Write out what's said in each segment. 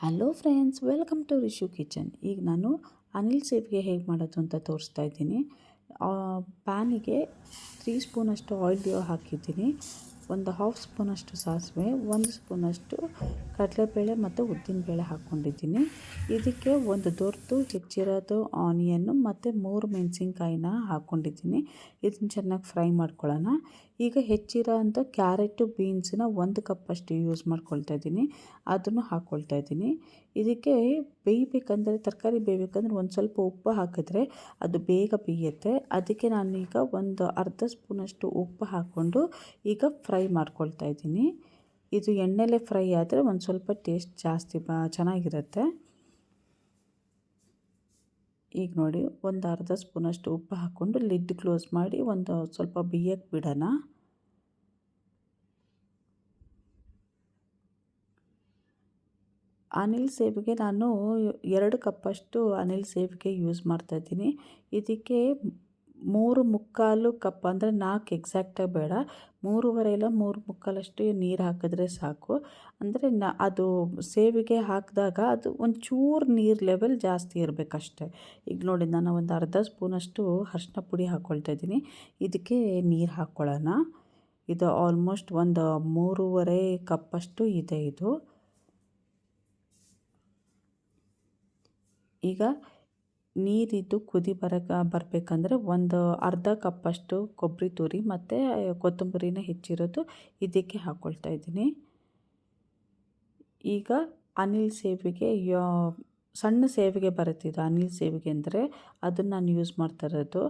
Hello friends welcome to Rishu kitchen ಈಗ ನಾನು ಅನಿಲ್ ಸೇವಿಗೆ ಹೇಗೆ ಮಾಡೋದು ಅಂತ ತೋರಿಸ್ತಾ ಇದ್ದೀನಿ. ಪ್ಯಾನಿಗೆ ತ್ರೀ ಸ್ಪೂನಷ್ಟು ಆಯಿಲ್ ಹಾಕಿದ್ದೀನಿ. ಒಂದು ಹಾಫ್ ಸ್ಪೂನಷ್ಟು ಸಾಸಿವೆ, ಒಂದು ಸ್ಪೂನಷ್ಟು ಕಡಲೆಬೇಳೆ ಮತ್ತು ಉದ್ದಿನಬೇಳೆ ಹಾಕ್ಕೊಂಡಿದ್ದೀನಿ. ಇದಕ್ಕೆ ಒಂದು ದೊಡ್ಡದು ಹೆಚ್ಚಿರೋದು ಆನಿಯನ್ನು ಮತ್ತು ಮೂರು ಮೆಣಸಿನ್ಕಾಯಿನ ಹಾಕ್ಕೊಂಡಿದ್ದೀನಿ. ಇದನ್ನು ಚೆನ್ನಾಗಿ ಫ್ರೈ ಮಾಡ್ಕೊಳ್ಳೋಣ. ಈಗ ಹೆಚ್ಚಿರೋ ಅಂಥ ಕ್ಯಾರೆಟು, ಬೀನ್ಸನ್ನ ಒಂದು ಕಪ್ಪಷ್ಟು ಯೂಸ್ ಮಾಡ್ಕೊಳ್ತಾ ಇದ್ದೀನಿ. ಅದನ್ನು ಹಾಕ್ಕೊಳ್ತಾ ಇದ್ದೀನಿ. ಇದಕ್ಕೆ ಬೇಯಬೇಕಂದ್ರೆ, ತರಕಾರಿ ಬೇಯಬೇಕಂದ್ರೆ ಒಂದು ಸ್ವಲ್ಪ ಉಪ್ಪು ಹಾಕಿದ್ರೆ ಅದು ಬೇಗ ಬೇಯುತ್ತೆ. ಅದಕ್ಕೆ ನಾನು ಈಗ ಒಂದು ಅರ್ಧ ಸ್ಪೂನಷ್ಟು ಉಪ್ಪು ಹಾಕ್ಕೊಂಡು ಈಗ ಫ್ರೈ ಮಾಡ್ಕೊಳ್ತಾ ಇದ್ದೀನಿ. ಇದು ಎಣ್ಣೆಲೆ ಫ್ರೈ ಆದರೆ ಒಂದು ಸ್ವಲ್ಪ ಟೇಸ್ಟ್ ಜಾಸ್ತಿ ಬ, ಚೆನ್ನಾಗಿರುತ್ತೆ. ಈಗ ನೋಡಿ, ಒಂದು ಅರ್ಧ ಸ್ಪೂನಷ್ಟು ಉಪ್ಪು ಹಾಕ್ಕೊಂಡು ಲಿಡ್ ಕ್ಲೋಸ್ ಮಾಡಿ ಒಂದು ಸ್ವಲ್ಪ ಬೇಯಕ್ಕೆ ಬಿಡೋಣ. ಅನಿಲ್ ಸೇವಿಗೆ ನಾನು ಎರಡು ಕಪ್ಪಷ್ಟು ಅನಿಲ್ ಸೇವಿಗೆ ಯೂಸ್ ಮಾಡ್ತಾಯಿದ್ದೀನಿ ಇದಕ್ಕೆ ಮೂರು ಮುಕ್ಕಾಲು ಕಪ್ ಅಂದರೆ ನಾಲ್ಕು ಎಕ್ಸಾಕ್ಟಾಗಿ ಬೇಡ. ಮೂರುವರೆ ಇಲ್ಲ, ಮೂರು ಮುಕ್ಕಾಲಷ್ಟು ನೀರು ಹಾಕಿದ್ರೆ ಸಾಕು. ಅಂದರೆ ನ, ಅದು ಸೇವಿಗೆ ಹಾಕಿದಾಗ ಅದು ಒಂಚೂರು ನೀರು ಲೆವೆಲ್ ಜಾಸ್ತಿ ಇರಬೇಕಷ್ಟೆ. ಈಗ ನೋಡಿ, ನಾನು ಒಂದು ಅರ್ಧ ಸ್ಪೂನಷ್ಟು ಅರ್ಶಿನ ಪುಡಿ ಹಾಕ್ಕೊಳ್ತಾ ಇದ್ದೀನಿ. ಇದಕ್ಕೆ ನೀರು ಹಾಕ್ಕೊಳ್ಳೋಣ ಇದು ಆಲ್ಮೋಸ್ಟ್ ಒಂದು ಮೂರುವರೆ ಕಪ್ಪಷ್ಟು ಇದೆ ಇದು. ಈಗ ನೀರಿದ್ದು ಕುದಿ ಬರಕ್ಕೆ ಬರಬೇಕಂದ್ರೆ ಒಂದು ಅರ್ಧ ಕಪ್ಪಷ್ಟು ಕೊಬ್ಬರಿ ತುರಿ ಮತ್ತು ಕೊತ್ತಂಬರಿನ ಹೆಚ್ಚಿರೋದು ಇದಕ್ಕೆ ಹಾಕ್ಕೊಳ್ತಾ ಇದ್ದೀನಿ. ಈಗ ಅನಿಲ್ ಸೇವಿಗೆ ಸಣ್ಣ ಸೇವಿಗೆ ಬರುತ್ತಿದ್ದು ಅನಿಲ್ ಸೇವಿಗೆ ಅಂದರೆ ಅದನ್ನು ನಾನು ಯೂಸ್ ಮಾಡ್ತಾ ಇರೋದು.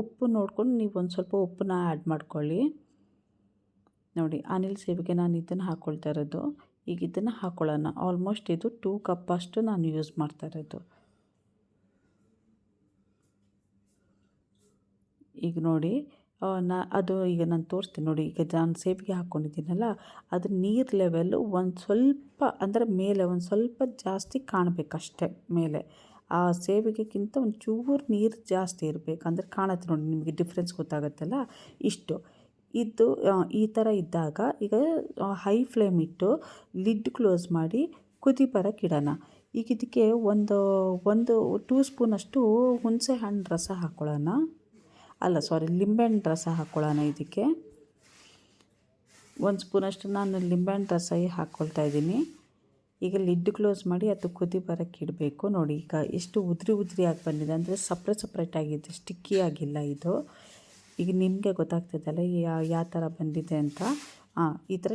ಉಪ್ಪು ನೋಡ್ಕೊಂಡು ನೀವು ಒಂದು ಸ್ವಲ್ಪ ಉಪ್ಪನ್ನ ಆ್ಯಡ್ ಮಾಡ್ಕೊಳ್ಳಿ. ನೋಡಿ, ಅನಿಲ್ ಸೇವಿಗೆ ನಾನು ಇದನ್ನು ಹಾಕ್ಕೊಳ್ತಾ ಇರೋದು. ಈಗ ಇದನ್ನು ಹಾಕ್ಕೊಳ್ಳೋಣ ಆಲ್ಮೋಸ್ಟ್ ಇದು ಟೂ ಕಪ್ಪಷ್ಟು ನಾನು ಯೂಸ್ ಮಾಡ್ತಾ ಇರೋದು. ಈಗ ನೋಡಿ ನಾ, ಅದು ಈಗ ನಾನು ತೋರಿಸ್ತೀನಿ ನೋಡಿ, ಈಗ ನಾನು ಸೇವಿಗೆ ಹಾಕ್ಕೊಂಡಿದ್ದೀನಲ್ಲ ಅದು ನೀರು ಲೆವೆಲ್ಲು ಒಂದು ಸ್ವಲ್ಪ, ಅಂದರೆ ಮೇಲೆ ಒಂದು ಸ್ವಲ್ಪ ಜಾಸ್ತಿ ಕಾಣಬೇಕಷ್ಟೆ ಮೇಲೆ. ಆ ಸೇವಿಗೆಗಿಂತ ಒಂದು ಚೂರು ನೀರು ಜಾಸ್ತಿ ಇರಬೇಕು. ಅಂದರೆ ಕಾಣುತ್ತೆ ನೋಡಿ, ನಿಮಗೆ ಡಿಫ್ರೆನ್ಸ್ ಗೊತ್ತಾಗುತ್ತಲ್ಲ? ಇಷ್ಟು. ಇದ್ದು ಈ ಥರ ಇದ್ದಾಗ ಈಗ ಹೈ ಫ್ಲೇಮ್ ಇಟ್ಟು ಲಿಡ್ ಕ್ಲೋಸ್ ಮಾಡಿ ಕುದಿ ಬರೋಕೆ ಇಡೋಣ. ಈಗ ಇದಕ್ಕೆ ಒಂದು ಒಂದು ಟೂ ಸ್ಪೂನಷ್ಟು ಹುಣಸೆ ಹಣ್ಣು ರಸ ಹಾಕ್ಕೊಳ್ಳೋಣ ಅಲ್ಲ ಸಾರಿ ಲಿಂಬೆಹಣ್ಣು ರಸ ಹಾಕ್ಕೊಳ್ಳೋಣ ಇದಕ್ಕೆ. ಒಂದು ಸ್ಪೂನಷ್ಟು ನಾನು ಲಿಂಬೆಹಣ್ಣು ರಸ ಹಾಕ್ಕೊಳ್ತಾ ಇದ್ದೀನಿ. ಈಗ ಲಿಡ್ ಕ್ಲೋಸ್ ಮಾಡಿ ಅದು ಕುದಿ ಬರೋಕ್ಕೆ ಇಡಬೇಕು. ನೋಡಿ, ಈಗ ಎಷ್ಟು ಉದ್ರಿ ಉದ್ರಿ ಆಗಿ ಬಂದಿದೆ ಅಂದರೆ ಸಪ್ರೇಟ್ ಸಪ್ರೇಟ್ ಆಗಿದೆ ಸ್ಟಿಕ್ಕಿ ಆಗಿಲ್ಲ ಇದು. ಈಗ ನಿಮಗೆ ಗೊತ್ತಾಗ್ತದಲ್ಲ ಯಾವ ಥರ ಬಂದಿದೆ ಅಂತ. ಹಾಂ ಈ ಥರ